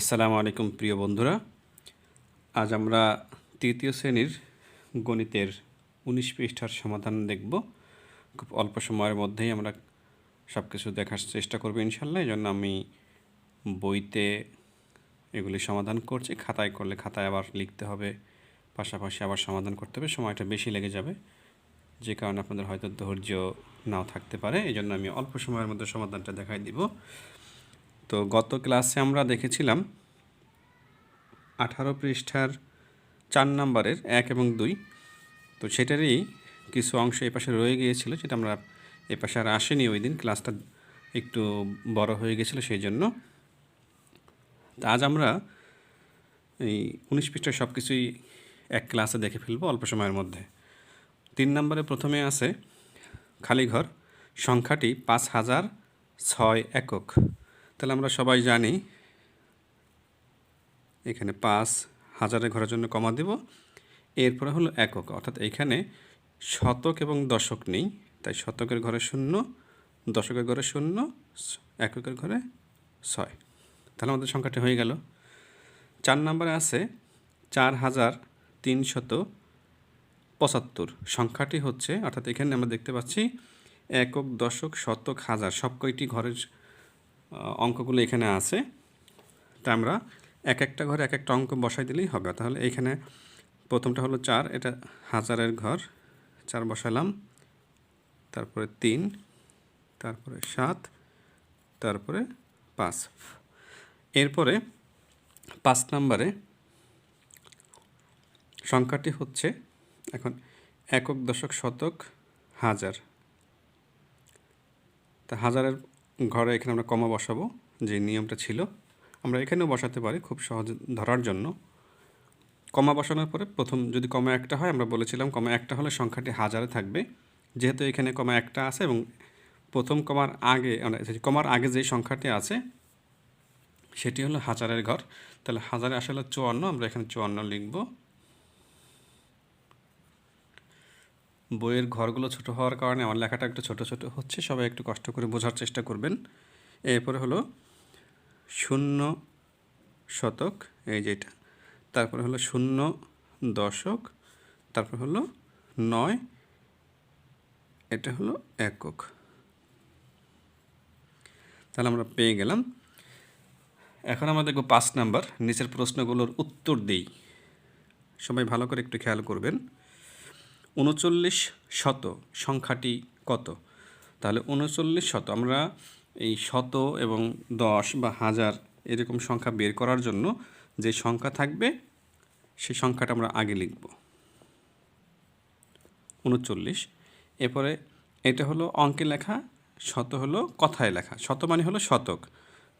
আসসালামু আলাইকুম প্রিয় বন্ধুরা। আজ আমরা তৃতীয় শ্রেণির গণিতের উনিশ পৃষ্ঠার সমাধান দেখব। খুব অল্প সময়ের মধ্যেই আমরা সব কিছু দেখার চেষ্টা করব ইনশাল্লাহ এই জন্য আমি বইতে এগুলি সমাধান করছি। খাতায় করলে খাতায় আবার লিখতে হবে, পাশাপাশি আবার সমাধান করতে হবে। সময়টা বেশি লেগে যাবে, যে কারণে আপনাদের হয়তো ধৈর্য নাও থাকতে পারে। এই জন্য আমি অল্প সময়ের মধ্যে সমাধানটা দেখাই দিব। তো গত ক্লাসে আমরা দেখেছিলাম আঠারো পৃষ্ঠার চার নম্বরের এক এবং দুই। তো সেটারই কিছু অংশ এই পাশে রয়ে গিয়েছিল যেটা আমরা এ পাশে আর আসেনি ওই দিন, ক্লাসটা একটু বড় হয়ে গেছিল সেই জন্য তা আজ আমরা এই উনিশ পৃষ্ঠার সব কিছুই এক ক্লাসে দেখে ফেলব অল্প সময়ের মধ্যে। তিন নম্বরে প্রথমে আছে, খালি ঘর, সংখ্যাটি পাঁচ হাজার ছয় একক। তাহলে আমরা সবাই জানি এখানে পাঁচ হাজারের ঘরের জন্য কমা দেব। এরপরে হলো একক, অর্থাৎ এখানে শতক এবং দশক নেই, তাই শতকের ঘরে শূন্য, দশকের ঘরে শূন্য, এককের ঘরে ছয়। তাহলে আমাদের সংখ্যাটি হয়ে গেল। চার নম্বরে আছে চার হাজার তিনশত পঁচাত্তর। সংখ্যাটি হচ্ছে, অর্থাৎ এখানে আমরা দেখতে পাচ্ছি একক, দশক, শতক, হাজার সব কয়টি ঘরের অঙ্কগুলো এখানে আছে। তা আমরা এক একটা ঘরে এক একটা অঙ্ক বসাই দিলেই হবে। তাহলে এখানে প্রথমটা হলো চার, এটা হাজারের ঘর। চার বসালাম, তারপরে তিন, তারপরে সাত, তারপরে পাঁচ। এরপরে পাঁচ নম্বরে সংখ্যাটি হচ্ছে এখন একক দশক শতক হাজার। তা হাজারের ঘরে এখানে আমরা কমা বসাবো, যে নিয়মটা ছিল। আমরা এখানেও বসাতে পারি খুব সহজ ধরার জন্য। কমা বসানোর পরে প্রথম যদি কমা একটা হয়, আমরা বলেছিলাম কমা একটা হলে সংখ্যাটি হাজারে থাকবে। যেহেতু এখানে কমা একটা আছে এবং প্রথম কমার আগে মানে কমার আগে যে সংখ্যাটি আছে, সেটি হলো হাজারের ঘর। তাহলে হাজারে আসলে চুয়ান্ন, আমরা এখানে চুয়ান্ন লিখব। বইয়ের ঘরগুলো ছোট হওয়ার কারণে আমার লেখাটা একটু ছোট ছোট হচ্ছে, সবাই একটু কষ্ট করে বোঝার চেষ্টা করবেন। এরপরে হলো শূন্য শতক, এই যেটা তারপরে হলো শূন্য দশক, তারপর হলো নয়, এটা হলো একক। তাহলে আমরা পেয়ে গেলাম। এখন আমরা দেখব পাঁচ নাম্বার, নিচের প্রশ্নগুলোর উত্তর দিই। সবাই ভালো করে একটু খেয়াল করবেন। উনচল্লিশ শত, সংখ্যাটি কত? তাহলে উনচল্লিশ শত, আমরা এই শত এবং দশ বা হাজার এরকম সংখ্যা বের করার জন্য যে সংখ্যা থাকবে, সেই সংখ্যাটা আমরা আগে লিখব। উনচল্লিশ এরপরে এটা হলো অঙ্কে লেখা, শত হলো কথায় লেখা, শত মানে হলো শতক।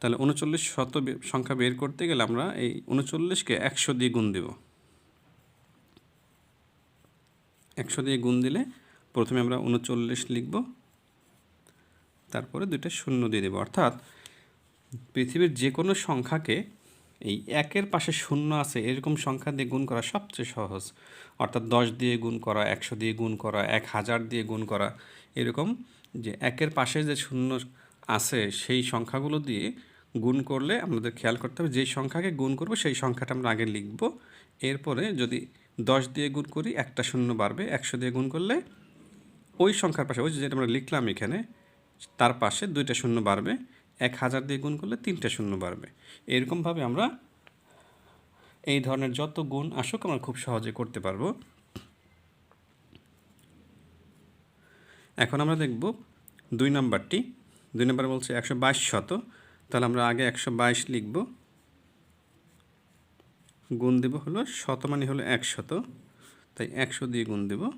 তাহলে উনচল্লিশ শত সংখ্যা বের করতে গেলে আমরা এই উনচল্লিশকে একশো দিয়ে গুণ দেব। একশো দিয়ে গুণ দিলে প্রথমে আমরা উনচল্লিশ লিখব, তারপরে দুইটা শূন্য দিয়ে দেবো। অর্থাৎ পৃথিবীর যে কোনো সংখ্যাকে এই একের পাশে শূন্য আছে, এরকম সংখ্যা দিয়ে গুণ করা সবচেয়ে সহজ। অর্থাৎ দশ দিয়ে গুণ করা, একশো দিয়ে গুণ করা, এক হাজার দিয়ে গুণ করা, এরকম যে একের পাশে যে শূন্য আছে সেই সংখ্যাগুলো দিয়ে গুণ করলে আমাদের খেয়াল করতে হবে যেই সংখ্যাকে গুণ করব সেই সংখ্যাটা আমরা আগে লিখব। এরপরে যদি দশ দিয়ে গুণ করি, একটা শূন্য বাড়বে, একশো দিয়ে গুণ করলে ওই সংখ্যার পাশে, ওই যেটা আমরা লিখলাম এখানে, তার পাশে দুইটা শূন্য বাড়বে, এক হাজার দিয়ে গুণ করলে তিনটা শূন্য বাড়বে। এরকমভাবে আমরা এই ধরনের যত গুণ আসুক আমরা খুব সহজে করতে পারব। এখন আমরা দেখব দুই নম্বরটি। দুই নম্বর বলছে একশো বাইশ শত, তাহলে আমরা আগে একশো বাইশ লিখব। গুণ দেব হলো শত মানে হলো একশত। তাই একশো দিয়ে গুণ দেব।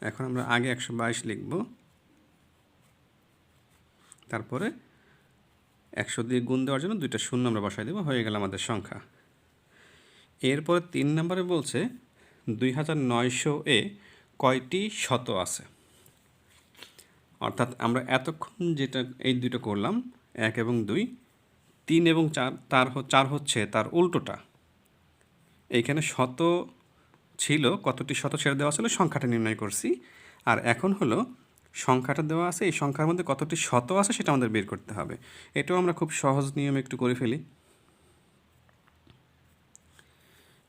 এখন আমরা আগে একশো বাইশ লিখব। তারপরে একশো দিয়ে গুণ দেওয়ার জন্য দুইটা শূন্য আমরা বসাই দেবো। হয়ে গেল আমাদের সংখ্যা। এরপরে তিন নম্বরে বলছে, দুই হাজার নয়শো এ কয়টি শত আছে? অর্থাৎ আমরা এতক্ষণ যেটা এই দুটো করলাম, এক এবং দুই, তিন এবং চার, তার চার হচ্ছে তার উল্টোটা। এইখানে শত ছিল, কতটি শত ছেড়ে দেওয়া ছিল, সংখ্যাটা নির্ণয় করছি। আর এখন হলো, সংখ্যাটা দেওয়া আছে, এই সংখ্যার মধ্যে কতটি শত আছে সেটা আমাদের বের করতে হবে। এটাও আমরা খুব সহজ নিয়মে একটু করে ফেলি।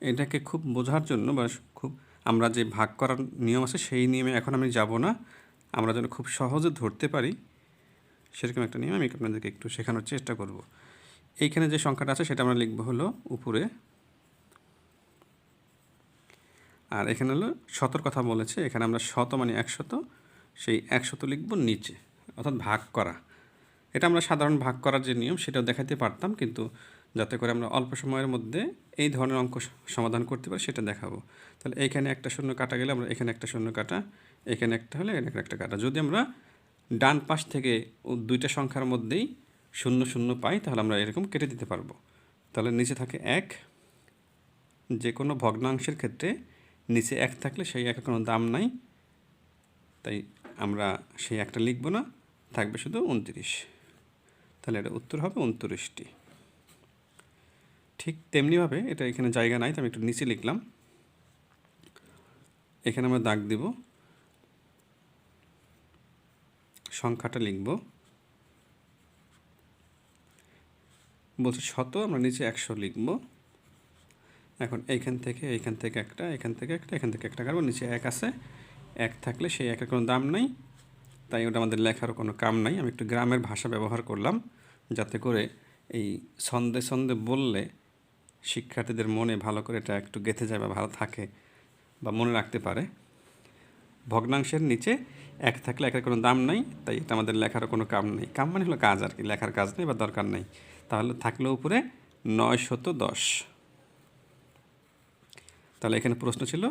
এটাকে খুব বোঝার জন্য বা খুব আমরা যে ভাগ করার নিয়ম আছে সেই নিয়মে এখন আমি যাব না। আমরা যেন খুব সহজে ধরতে পারি, সেরকম একটা নিয়ম আমি আপনাদেরকে একটু শেখানোর চেষ্টা করব। এইখানে যে সংখ্যাটা আছে সেটা আমরা লিখব হলো উপরে। আর এখানে হলো শতর কথা বলেছে, এখানে আমরা শত মানে একশত, সেই একশত লিখব নিচে, অর্থাৎ ভাগ করা। এটা আমরা সাধারণ ভাগ করার যে নিয়ম, সেটাও দেখাতে পারতাম, কিন্তু যাতে করে আমরা অল্প সময়ের মধ্যে এই ধরনের অঙ্ক সমাধান করতে পারি, সেটা দেখাবো। তাহলে এখানে একটা শূন্য কাটা গেলে আমরা এখানে একটা শূন্য কাটা, এখানে একটা হলে এখানে একটা কাটা। যদি আমরা ডান পাশ থেকে দুইটা সংখ্যার মধ্যেই শূন্য শূন্য পাই, তাহলে আমরা এরকম কেটে দিতে পারব। তাহলে নিচে থাকে এক যে কোনো ভগ্নাংশের ক্ষেত্রে নিচে এক থাকলে সেই একের কোনো দাম নাই। তাই আমরা সেই একটা লিখব না, থাকবে শুধু উনত্রিশ। তাহলে এটা উত্তর হবে উনত্রিশটি। ঠিক তেমনিভাবে এটা এখানে জায়গা নাই, তো আমি একটু নিচে লিখলাম। এখানে আমরা দাগ দিব। সংখ্যাটা লিখব। বলছি শত, আমরা নিচে একশো লিখব। এখন এইখান থেকে এইখান থেকে একটা এখান থেকে একটা এখান থেকে একটা কাটবো নিচে এক আছে। এক থাকলে সেই একের কোনো দাম নাই। তাই ওটা আমাদের লেখারও কোনো কাম নাই। আমি একটু গ্রামের ভাষা ব্যবহার করলাম, যাতে করে এই ছন্দে ছন্দে বললে শিক্ষার্থীদের মনে ভালো করে এটা একটু গেঁথে যায় বা ভালো থাকে বা মনে রাখতে পারে। ভগ্নাংশের নিচে এক থাকলে একের কোনো দাম নাই, তাই এটা আমাদের লেখারও কোনো কাম নেই। কাম মানে হলো কাজ আর কি, লেখার কাজ নেই বা দরকার নেই। তাহলে থাকল উপরে নয় শত দশ। তাহলে এখানে প্রশ্ন ছিল,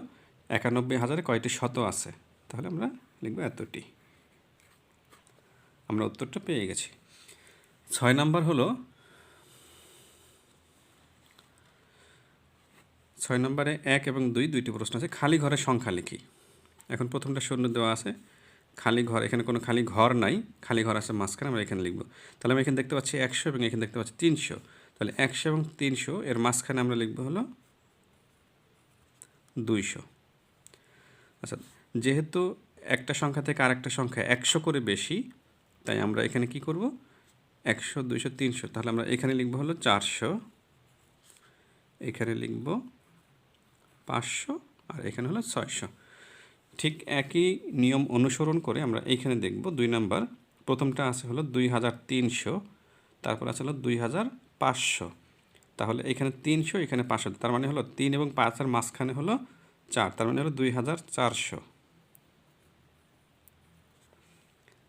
একানব্বই হাজারে কয়টি শত আছে? তাহলে আমরা লিখব এতটি। আমরা উত্তরটা পেয়ে গেছি। ছয় নাম্বার হলো, ছয় নম্বরে এক এবং দুই, দুইটি প্রশ্ন আছে, খালি ঘরের সংখ্যা লিখি। এখন প্রথমটা শূন্য দেওয়া আছে, খালি ঘর, এখানে কোনো খালি ঘর নাই, খালি ঘর আছে মাঝখানে, আমরা এখানে লিখব। তাহলে আমি এখানে দেখতে পাচ্ছি একশো এবং এখানে দেখতে পাচ্ছি তিনশো। তাহলে একশো এবং তিনশো, এর মাঝখানে আমরা লিখব হলো দুইশো। আচ্ছা যেহেতু একটা সংখ্যা থেকে আরেকটা সংখ্যা একশো করে বেশি, তাই আমরা এখানে কি করব? একশো, দুইশো, তিনশো। তাহলে আমরা এখানে লিখব হলো চারশো, এখানে লিখব পাঁচশো, আর এখানে হলো ছয়শো। ঠিক একই নিয়ম অনুসরণ করে আমরা এইখানে দেখব দুই নাম্বার। প্রথমটা আছে হলো দুই হাজার তিনশো, তারপর আছে হলো দুই হাজার পাঁচশো। তাহলে এখানে তিনশো, এখানে পাঁচশো। তার মানে হলো তিন এবং পাঁচের মাঝখানে হলো চার। তার মানে হলো দুই হাজার চারশো।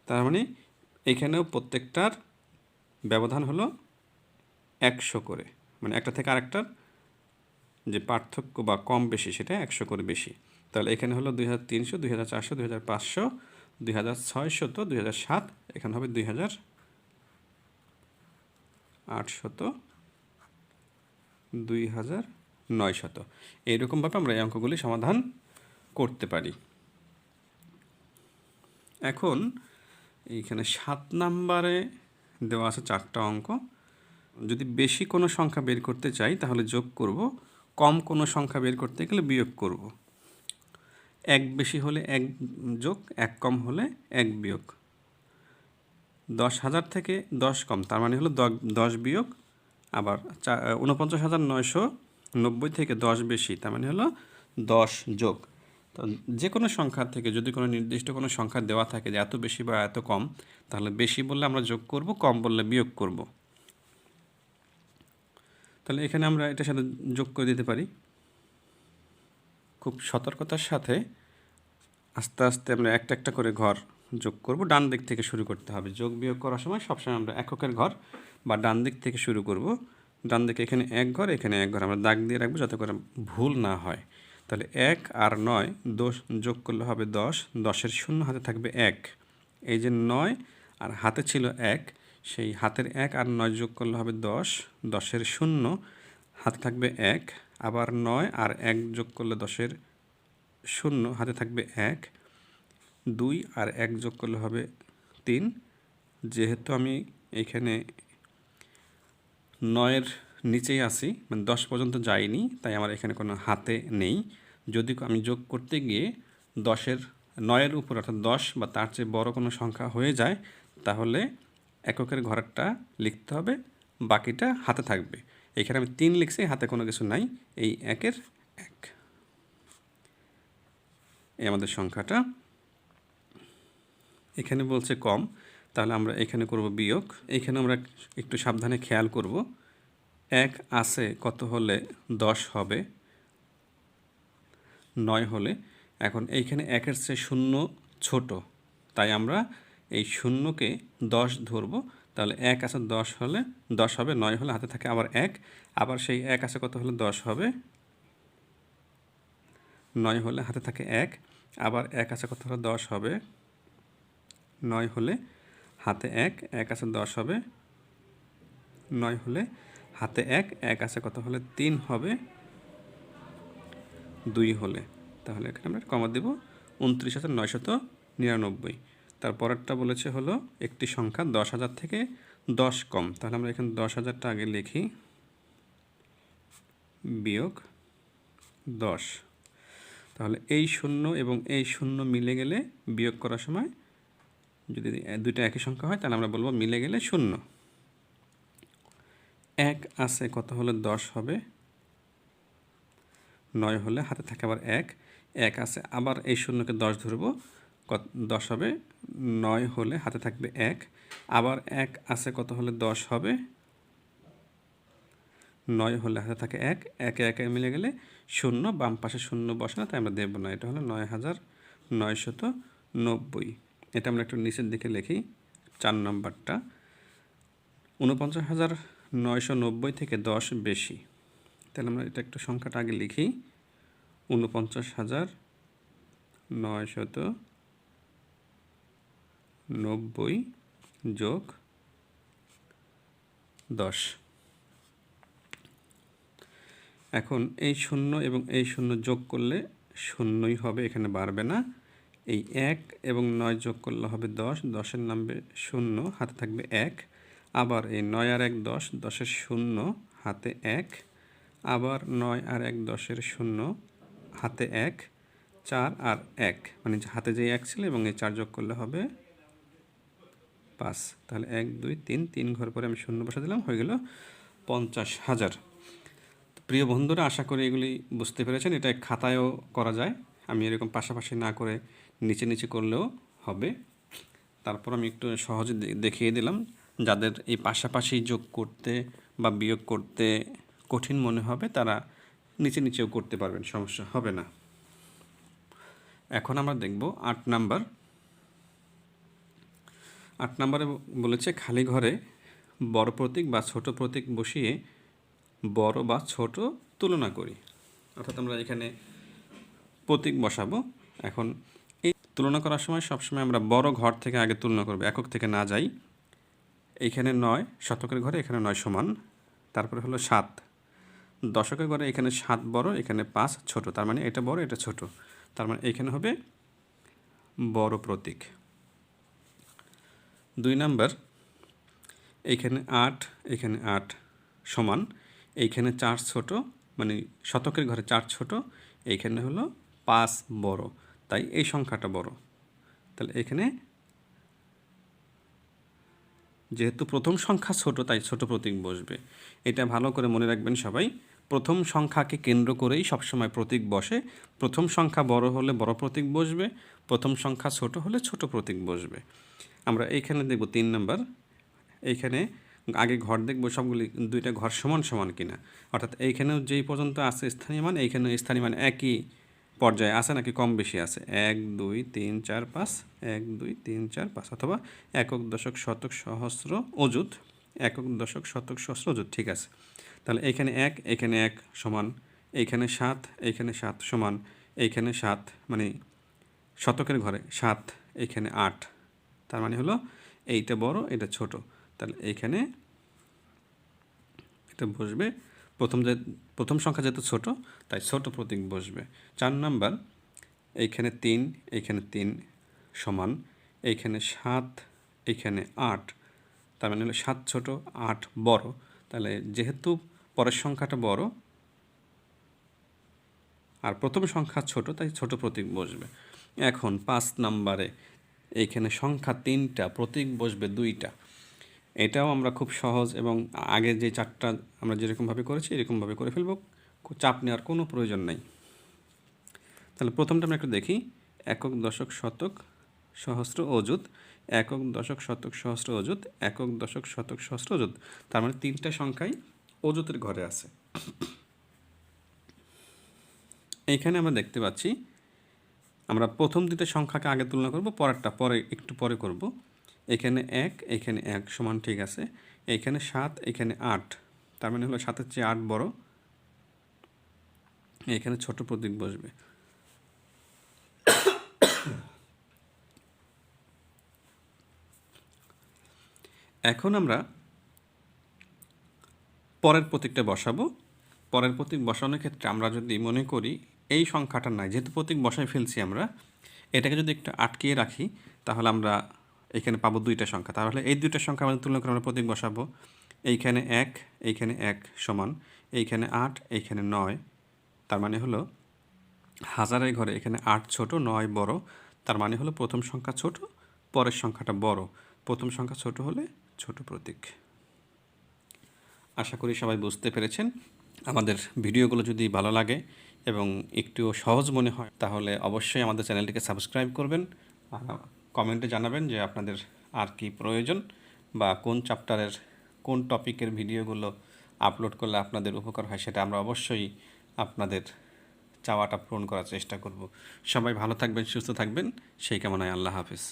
তার মানে এখানেও প্রত্যেকটার ব্যবধান হলো একশো করে। মানে একটা থেকে আরেকটার যে পার্থক্য বা কম বেশি সেটা একশো করে বেশি। তাহলে এখানে হলো দুই হাজার তিনশো, দুই হাজার চারশো, দুই হাজার পাঁচশো, দুই হাজার ছয়শত দুই হাজার সাত। এখানে হবে দুই হাজার আটশত দুই হাজার নয়শত। এইরকমভাবে আমরা এই অঙ্কগুলি সমাধান করতে পারি। এখন এইখানে সাত নাম্বারে দেওয়া আছে চারটা অঙ্ক। যদি বেশি কোনো সংখ্যা বের করতে চাই, তাহলে যোগ করব। কম কোনো সংখ্যা বের করতে গেলে বিয়োগ করব। এক বেশি হলে এক যোগ, এক কম হলে এক বিয়োগ। দশ হাজার থেকে দশ কম, তার মানে হলো দশ বিয়োগ আবার উনপঞ্চাশ হাজার নয়শো নব্বই থেকে দশ বেশি, তার মানে হলো দশ যোগ। তো যে কোনো সংখ্যা থেকে যদি কোনো নির্দিষ্ট কোনো সংখ্যা দেওয়া থাকে যে এত বেশি বা এত কম, তাহলে বেশি বললে আমরা যোগ করব, কম বললে বিয়োগ করব। তাহলে এখানে আমরা এটার সাথে যোগ করে দিতে পারি। খুব সতর্কতার সাথে আস্তে আস্তে আমরা একটা একটা করে ঘর যোগ করব, ডান দিক থেকে শুরু করতে হবে। যোগ বিয়োগ করার সময় সবসময় আমরা এককের ঘর বা ডান দিক থেকে শুরু করব। ডান দিকে এখানে এক ঘর, এখানে এক ঘর। আমরা দাগ দিয়ে রাখব যাতে করে ভুল না হয়। তাহলে এক আর নয় দোষ যোগ করলে হবে দশ। দশের শূন্য হাতে থাকবে এক। এই যে নয় আর হাতে ছিল এক, সেই হাতের এক আর নয় যোগ করলে হবে দশ। দশের শূন্য হাতে থাকবে এক। আবার নয় আর এক যোগ করলে দশের শূন্য হাতে থাকবে এক। দুই আর এক যোগ করলে হবে তিন। যেহেতু আমি এখানে নয়ের নিচেই আসি মানে দশ পর্যন্ত যাইনি, তাই আমার এখানে কোনো হাতে নেই। যদি আমি যোগ করতে গিয়ে দশের, নয়ের উপর অর্থাৎ দশ বা তার চেয়ে বড় কোনো সংখ্যা হয়ে যায়, তাহলে এককের ঘরেরটা লিখতে হবে, বাকিটা হাতে থাকবে। এখানে আমি তিন লিখছি, হাতে কোনো কিছু নাই, এই একের এক। এই আমাদের সংখ্যাটা। এখানে বলছে কম তাহলে আমরা এখানে করব বিয়োগ। এখানে আমরা একটু সাবধানে খেয়াল করব। এক আছে কত হলে দশ হবে, নয় হলে। এখন এইখানে একের চেয়ে শূন্য ছোট, তাই আমরা এই শূন্যকে দশ ধরব। তাহলে এক আছে দশ হলে দশ হবে, নয় হলে হাতে থাকে আবার এক। আবার সেই এক আছে কত হলে দশ হবে, নয় হলে হাতে থাকে এক। আবার এক আছে কত হলে দশ হবে, নয় হলে হাতে এক এক আছে দশ হবে। নয় হলে হাতে এক এক আছে কত হলে তিন হবে। দুই হলে। তাহলে এখানে আমরা কমা দেব। উনত্রিশ হাজার নয়শত নিরানব্বই। তারপরেরটা বলেছে হলো একটি সংখ্যা দশ হাজার থেকে দশ কম। তাহলে আমরা এখানে দশ হাজারটা আগে লিখি। বিয়োগ দশ। তাহলে এই শূন্য এবং এই শূন্য মিলে গেলে বিয়োগ করার সময় যদি দুইটা একই সংখ্যা হয়, তাহলে আমরা বলব মিলে গেলে শূন্য। এক আছে, কত হলে দশ হবে? নয় হলে হাতে থাকে আবার এক। এক আছে, আবার এই শূন্যকে দশ ধরবো, কত, দশ হবে? নয় হলে হাতে থাকবে এক। আবার এক আছে, কত হলে দশ হবে? নয় হলে হাতে থাকে এক। একে একে মিলে গেলে শূন্য, বাম পাশে শূন্য বসে না তাই আমরা দেব না এটা হলো নয় হাজার নয়শত নব্বই। এটা আমরা একটু নিচের দিকে লিখি। চার নম্বরটা। উনপঞ্চাশ হাজার নয়শো নব্বই থেকে দশ বেশি। তাহলে আমরা এটা একটু সংখ্যাটা আগে লিখি। উনপঞ্চাশ হাজার নয়শত নব্বই যোগ দশ। এখন এই শূন্য এবং এই শূন্য যোগ করলে শূন্যই হবে, এখানে বাড়বে না। এই এক এবং নয় যোগ করলে হবে দশ, দশের নামবে শূন্য, হাতে থাকবে এক। আবার এই নয় আর এক, দশ, দশের শূন্য, হাতে এক। আবার নয় আর এক, দশের শূন্য, হাতে এক। চার আর এক মানে হাতে যে এক ছিল এবং এই চার যোগ করলে হবে পাঁচ। তাহলে এক, দুই, তিন তিন ঘর পরে আমি শূন্য বসা দিলাম, হয়ে গেল পঞ্চাশ হাজার। প্রিয় বন্ধুরা, আশা করি এগুলি বুঝতে পেরেছেন। এটা খাতায়ও করা যায়। আমি এরকম পাশাপাশি না করে নিচে নিচে করলেও হবে। তারপর আমি একটু সহজে দেখিয়ে দিলাম যাদের এই পাশাপাশি যোগ করতে বা বিয়োগ করতে কঠিন মনে হবে, তারা নিচে নিচেও করতে পারবেন, সমস্যা হবে না। এখন আমরা দেখব আট নাম্বার। আট নম্বরে বলেছে, খালি ঘরে বড় প্রতীক বা ছোট প্রতীক বসিয়ে বড় বা ছোট তুলনা করি। অর্থাৎ আমরা এখানে প্রতীক বসাবো। এখন তুলনা করার সময় সবসময় আমরা বড় ঘর থেকে আগে তুলনা করব, একক থেকে না যাই। এইখানে নয় শতকের ঘরে, এখানে নয় সমান। তারপরে হলো সাত। দশকের ঘরে এখানে সাত বড়, এখানে পাঁচ ছোট। তার মানে এটা বড়, এটা ছোট। তার মানে এখানে হবে বড় প্রতীক। দুই নাম্বার এইখানে আট, এখানে আট সমান। এইখানে চার ছোট মানে শতকের ঘরে চার ছোট, এইখানে হলো পাঁচ বড়। তাই এই সংখ্যাটা বড়। তাহলে এখানে যেহেতু প্রথম সংখ্যা ছোট, তাই ছোট প্রতীক বসবে। এটা ভালো করে মনে রাখবেন সবাই, প্রথম সংখ্যাকে কেন্দ্র করেই সবসময় প্রতীক বসে। প্রথম সংখ্যা বড় হলে বড় প্রতীক বসবে, প্রথম সংখ্যা ছোট হলে ছোট প্রতীক বসবে। আমরা এইখানে দেখব তিন নম্বর, এইখানে আগে ঘর দেখব সবগুলি, দুইটা ঘর সমান সমান কিনা। অর্থাৎ এইখানেও যেই পর্যন্ত আছে স্থানীয় মান, এইখানেও স্থানীয় মান একই। পর্যায়ে আছে নাকি কম বেশি আছে? এক, দুই, তিন, চার, পাঁচ। এক, দুই, তিন, চার, পাঁচ অথবা একক দশক শতক সহস্র অযুত। একক দশক শতক সহস্র অযুত, ঠিক আছে। তাহলে এইখানে এক, এখানে এক সমান এইখানে সাত এইখানে সাত সমান এইখানে সাত মানে শতকের ঘরে সাত এইখানে আট। তার মানে হলো এইটা বড়, এটা ছোট। তাহলে এইখানে এটা বসবে প্রথম যে, প্রথম সংখ্যা যেহেতু ছোট, তাই ছোট প্রতীক বসবে। চার নাম্বার, এইখানে তিন এইখানে তিন সমান, এইখানে সাত, এইখানে আট। তার মানে হলো সাত ছোট, আট বড়। তাহলে যেহেতু পরের সংখ্যাটা বড়, আর প্রথম সংখ্যা ছোট, তাই ছোট প্রতীক বসবে। এখন পাঁচ নাম্বারে, এইখানে সংখ্যা তিনটা, প্রতীক বসবে দুইটা। এটাও আমরা খুব সহজ এবং আগে যে চারটা আমরা যেরকমভাবে করেছি, এরকমভাবে করে ফেলব। চাপ নেওয়ার কোনো প্রয়োজন নেই। তাহলে প্রথমটা আমরা একটু দেখি। একক, দশক, শতক, সহস্র, অযুত। একক, দশক, শতক, সহস্র, অযুত। একক, দশক, শতক, সহস্র, অযুত। তার মানে তিনটা সংখ্যাই অযুতের ঘরে আছে। এইখানে আমরা দেখতে পাচ্ছি, আমরা প্রথম দুটো সংখ্যাকে আগে তুলনা করব, পরেরটা, পরে, একটু পরে করব। এখানে এক এখানে এক সমান ঠিক আছে। এখানে সাত, এখানে আট। তার মানে হলো সাতের চেয়ে আট বড়। এখানে ছোট প্রতীক বসবে। এখন আমরা পরের প্রতীকটা বসাবো। পরের প্রতীক বসানোর ক্ষেত্রে আমরা যদি মনে করি এই সংখ্যাটা নাই, যেহেতু প্রতীক বসাই ফেলছি আমরা, এটাকে যদি একটু আটকিয়ে রাখি, তাহলে আমরা এখানে পাবো দুইটা সংখ্যা। তাহলে এই দুইটা সংখ্যা আমাদের তুলনা করে আমরা প্রতীক বসাবো। এইখানে এক এইখানে এক সমান, এইখানে আট, এইখানে নয়। তার মানে হলো হাজারের ঘরে এখানে আট ছোট, নয় বড়। তার মানে হলো প্রথম সংখ্যা ছোট, পরের সংখ্যাটা বড়। প্রথম সংখ্যা ছোট হলে ছোট প্রতীক। আশা করি সবাই বুঝতে পেরেছেন। আমাদের ভিডিওগুলো যদি ভালো লাগে এবং একটু সহজ মনে হয়, তাহলে অবশ্যই আমাদের চ্যানেলটিকে সাবস্ক্রাইব করবেন। আর কমেন্টে জানাবেন যে আপনাদের আর কি প্রয়োজন বা কোন চ্যাপ্টারের, কোন টপিকের ভিডিওগুলো আপলোড করলে আপনাদের উপকার হয় সেটা আমরা অবশ্যই আপনাদের চাওয়াটা পূরণ করার চেষ্টা করব। সবাই ভালো থাকবেন, সুস্থ থাকবেন। সেই কামনায় আল্লাহ হাফিজ।